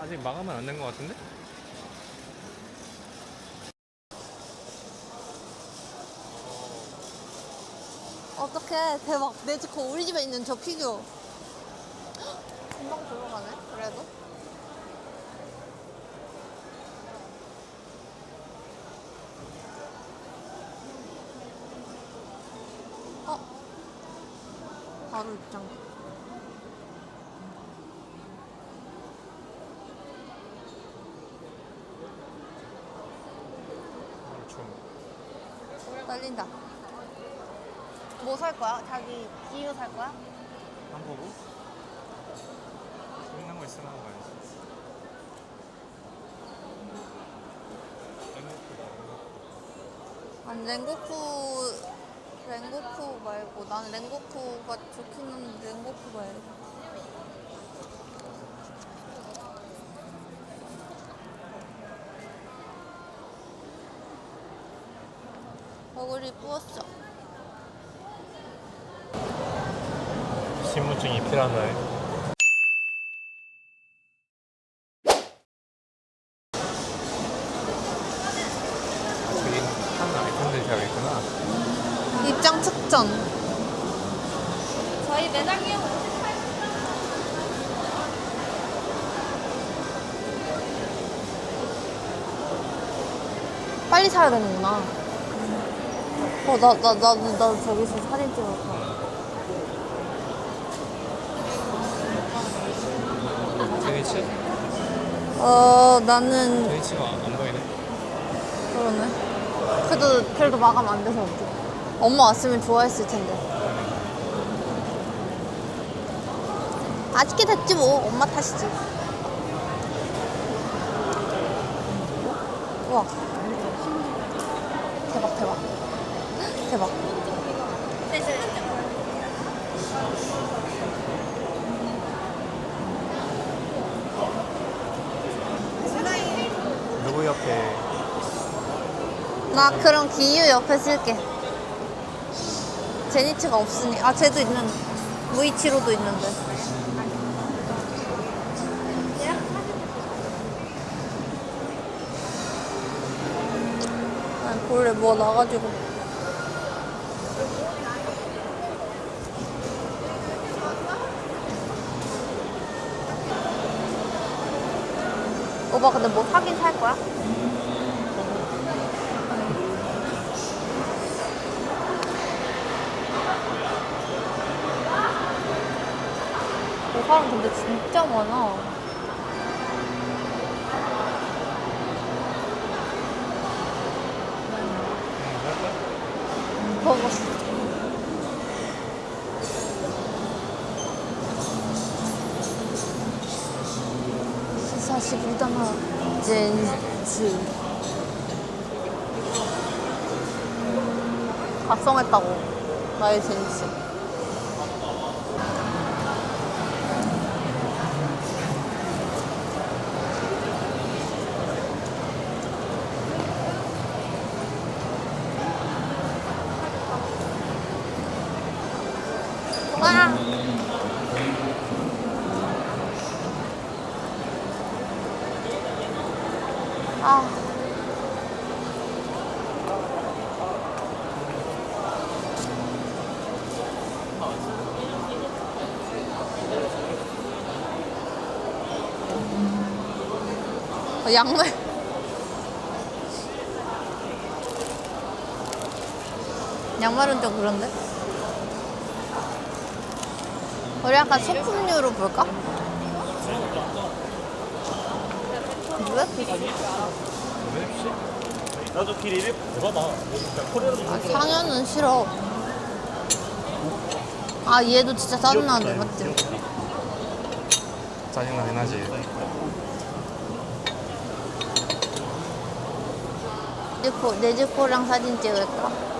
아직 마감은 안 된 것 같은데? 어떡해. 대박. 내 집 거 우리 집에 있는 저 피규어. 금방 들어가네 그래도. 어. 바로 입장 좀 떨린다 뭐 살 거야? 자기 기유 살 거야? 한 보고 끝난 거 있으면 하고 가야지. 아니 랭고쿠 랭고쿠 말고 나는 랭고쿠가 좋긴 한데 랭고쿠가 해. 얼굴이 부었어. 신분증이 필요하나요? 아, 저기 하는 아이템들 되어 있구나. 입장 측정. 저희 매장 이용 빨리 사야 되는구나. 어, 나, 나, 나, 나 저기서 사진 찍어서. 제니치? 어, 나는, 제니치가 안 보이네. 그러네. 그래도, 그래도 마감 안 돼서 어떡해. 엄마 왔으면 좋아했을 텐데. 아쉽게 됐지 뭐. 엄마 탓이지. 우와. 대박, 대박. 대박. 누구 옆에 나 그럼 기유 옆에 쓸게. 제니츠가 없으니. 아, 쟤도 있는. 무이치로도 있는데. 아니, 볼에 뭐 나가지고. 오빠 근데 뭐 사긴 살 거야? 사람 근데 진짜 많아. 각성했다고 나의 젠츠. 와. 아. 어, 양말. 양말은 좀 그런데? 우리 약간 소품류로 볼까? 왜? 나도 길 봐봐. 아, 상현은 싫어. 아, 얘도 진짜 짜증나는데, 맞지? 짜증나긴 하지. 네즈코, 네즈코랑 사진 찍을까?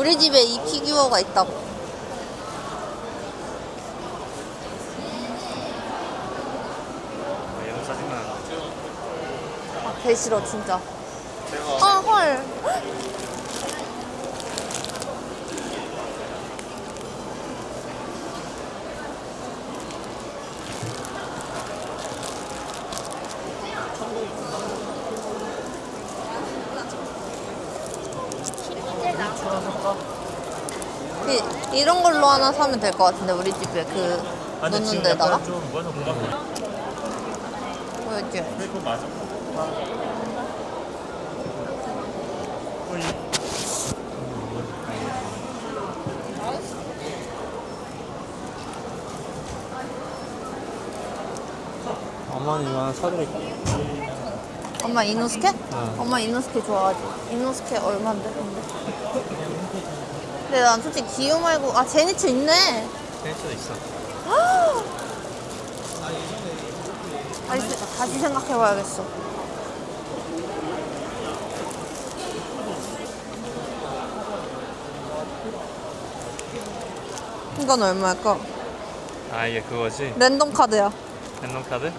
우리 집에 이 피규어가 있다고. 짜증나. 아, 개 싫어, 진짜. 아, 헐. 이, 하나 사면 될 것 같은데 우리 집에 그 아, 근데 놓는 지금 데다가 약간 좀 보여줘. 그거 맞아. 어, 이- 어머니 이거 하나 사드릴까? 엄마 이노스케? 응. 엄마 이노스케 좋아하지. 이노스케 얼마인데? 근데? 근데 난 솔직히 기우 말고 아 제니츠 있네. 센스도 있어. 다시, 다시 생각해봐야겠어. 이건 얼마일까? 아 이게 그거지? 랜덤 카드야. 랜덤 카드?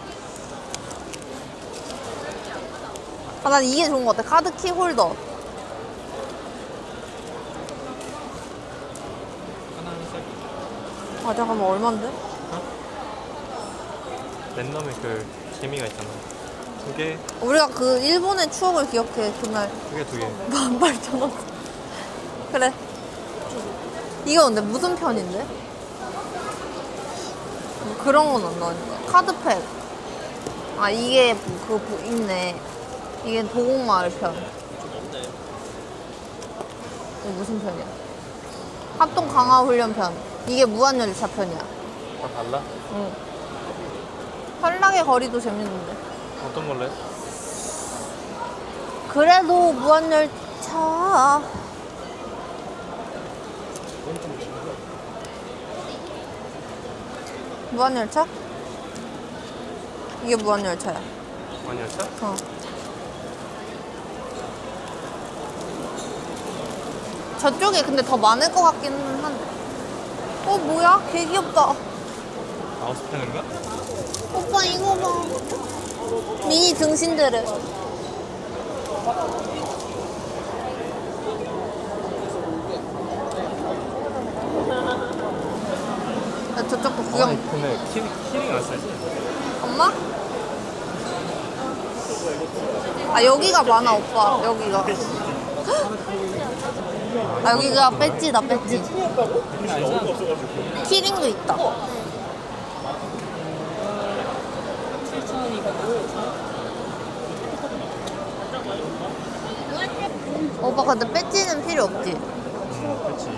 아, 난 이게 좋은 것 같아. 카드 키 홀더. 하나는 쌀. 아, 잠깐만, 얼만데? 랜덤의 그 재미가 있잖아. 두 개, 우리가 그 일본의 추억을 기억해, 그날. 두 개, 두 개. 18,000원. 그래. 이거 근데 무슨 편인데? 뭐 그런 건 안 나오니까. 카드팩. 아, 이게 그거 보- 있네. 이게 도곡마을 편. 이거 무슨 편이야? 합동 강화 훈련 편. 이게 무한열차 편이야. 다 달라? 응. 현락의 거리도 재밌는데. 어떤 걸로 해? 그래도 무한열차. 무한열차? 이게 무한열차야. 완열차? 어. 저쪽에 근데 더 많을 것 같기는 한데. 어, 뭐야? 개 귀엽다. 아홉 편인가? 오빠 이거 봐. 미니 등신대래. 야, 저쪽도 구경. 아니 근데 키, 키링 안 쓰지? 엄마? 아 여기가 많아 오빠 여기가. 아 여기가 배지다 배지. 키링도 있다. 오빠 근데 배지는 필요 없지?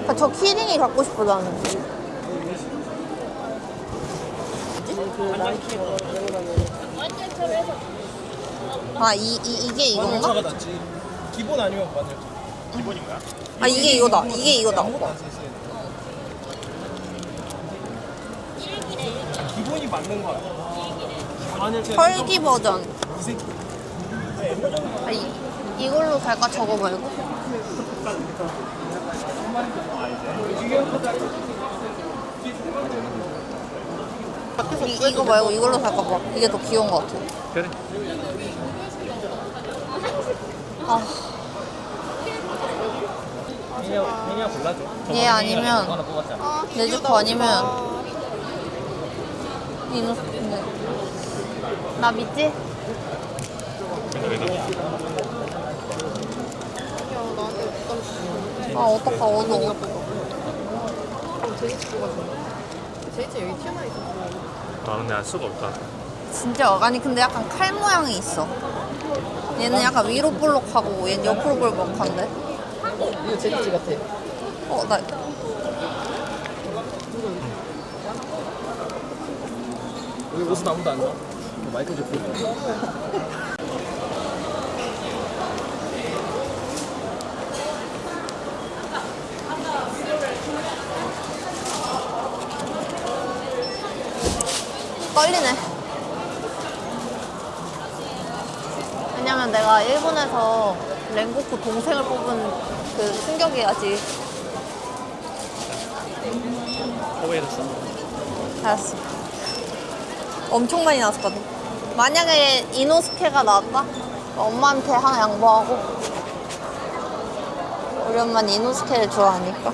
아, 저 키링이 갖고 싶어 나는. 아, 이, 이, 이게 이건가? 낫지. 기본 아니면 완전 기본인가? 아, 이게 이거다. 이게 이거다. 아무것도 안 쓰지. 기본이 맞는 거야. 펄기 버전. 아, 이, 이걸로 살까? 저거 말고? 이, 이거 말고 이걸로 살까 봐. 이게 더 귀여운 것 같아. 그래 아, 그냥 골라줘. 얘 아니면 하나 뽑았잖아. 네즈코 아니면 이노스인데. 나 믿지? 근데 왜 그래? 아, 어떡하, 어두워. 아 근데 알 수가 없다 진짜 아니 근데 약간 칼 모양이 있어. 얘는 약간 위로 볼록하고 얘는 옆으로 볼록한데. 이거 제니지 같아. 어, 나 여기 옷은 아무도 안 사. 마이클 제품. 떨리네. 왜냐면 내가 일본에서 랭고쿠 동생을 뽑은 그 충격이 아직 호해졌어 알았어. 엄청 많이 나왔거든. 만약에 이노스케가 나왔다? 엄마한테 하나 양보하고. 우리 엄마는 이노스케를 좋아하니까.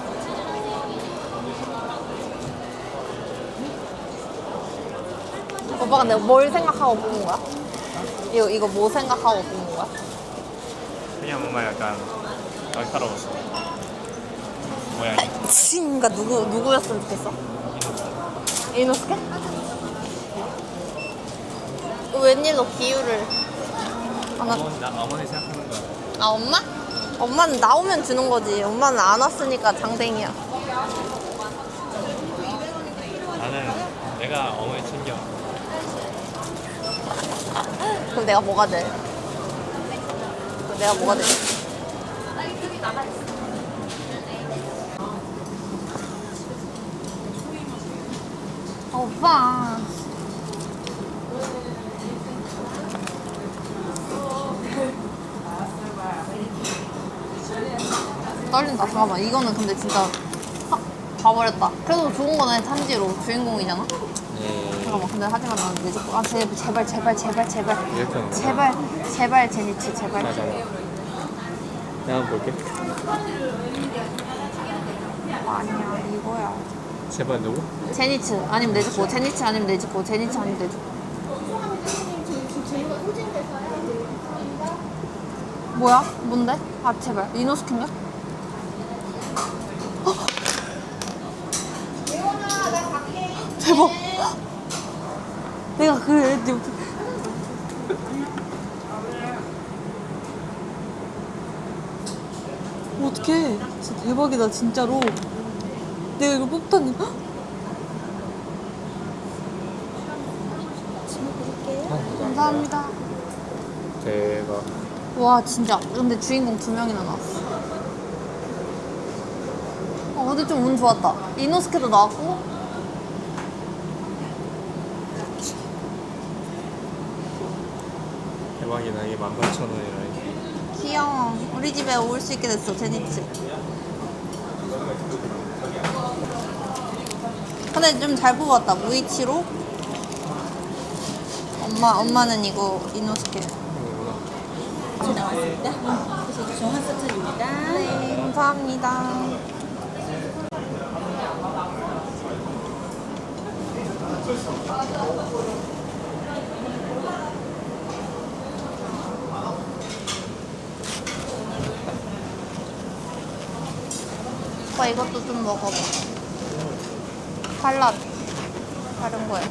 오빠가 내가 뭘 생각하고 뽑은 거야? 이거, 이거 뭐 생각하고 뽑은 거야? 그냥 뭔가 약간 날카로웠어 모양이 친가 누구 누구였으면 좋겠어? 이노스케? 웬일로 기유를 안 왔... 어머니, 나 어머니 생각하는 거야. 아 엄마? 엄마는 나오면 주는 거지. 엄마는 안 왔으니까 장땡이야. 나는 내가 어머니 챙겨. 그럼 내가 뭐가 돼? 그럼 내가 뭐가 돼? 아, 오빠. 떨린다. 잠깐만. 이거는 근데 진짜 확 봐버렸다. 그래도 좋은 거네. 탄지로 주인공이잖아. 네. 잠깐만. 근데 하지만 나는 내 집. 아 제발 제발 제발 제발 제발. 이렇게 하는 거야? 제발 제발 제니치 제발. 맞아. 내가 한번 볼게. 아니야 이거야. 제발 누구? 제니츠 아니면 내주고 제니츠 아니면 내주고 제니츠 아니면 내주고. 뭐야? 뭔데? 아 제발 이노스킨가? 대박. 내가 그 애, 옆에 어떡해. 진짜 대박이다, 진짜로. 내가 이걸 뽑다니. 헉! 감사합니다. 대박. 와, 진짜. 근데 주인공 두 명이나 나왔어. 어, 근데 좀 운 좋았다. 이노스케도 나왔고. 대박이다. 이게 18,000원이라. 귀여워. 우리 집에 올 수 있게 됐어, 제니츠. 근데 좀 잘 뽑았다. 무이치로. 엄마, 엄마는 이거 이노스케. 나왔습니다. 그래서 중한 세트입니다. 네, 감사합니다. 오빠 이것도 좀 먹어봐. 살라드. 다른 거야.